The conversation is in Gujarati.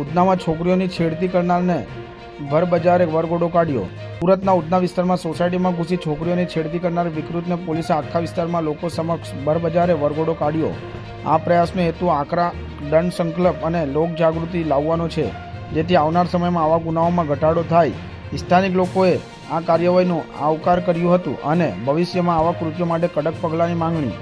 ઉધનામાં છોકરીઓની છેડતી કરનારને ભર બજારે વરઘોડો કાઢ્યો. સુરતના ઉધના વિસ્તારમાં સોસાયટીમાં ઘૂસી છોકરીઓની છેડતી કરનાર વિકૃતને પોલીસે આખા વિસ્તારમાં લોકો સમક્ષ ભર બજારે વરઘોડો કાઢ્યો. આ પ્રયાસનો હેતુ આકરા, દંડ સંકલ્પ અને લોક જાગૃતિ લાવવાનો છે, જેથી આવનાર સમયમાં આવા ગુનાઓમાં ઘટાડો થાય. સ્થાનિક લોકોએ આ કાર્યવાહીનો આવકાર કર્યું હતું અને ભવિષ્યમાં આવા કૃત્યો માટે કડક પગલાંની માંગણી